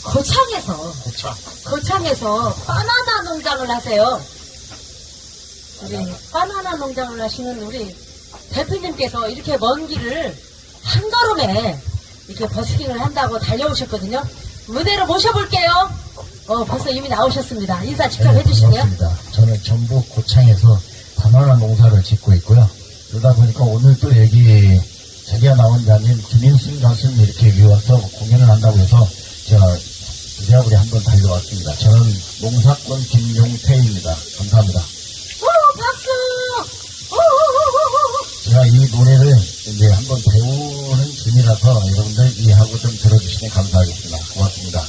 거창에서 고차. 거창에서 바나나 농장을 하세요. 우리 바나나 농장을 하시는 우리 대표님께서 이렇게 먼 길을 한 걸음에 이렇게 버스킹을 한다고 달려오셨거든요. 무대로 모셔볼게요. 어, 벌써 이미 나오셨습니다. 인사 직접 해주시고요. 반갑습니다. 저는 전북 고창에서 바나나 농사를 짓고 있고요. 그러다 보니까 오늘 또 여기 자기가 나원자님 김인순 가수님 이렇게 여기 와서 공연을 한다고 해서 제가 부랴부랴 한번 달려왔습니다. 저는 농사꾼 김용태입니다. 감사합니다. 오, 박수! 오, 오. 제가 이 노래를 이제 한번 배우는 중이라서 여러분들 이해하고 좀 들어주시면 감사하겠습니다. 고맙습니다.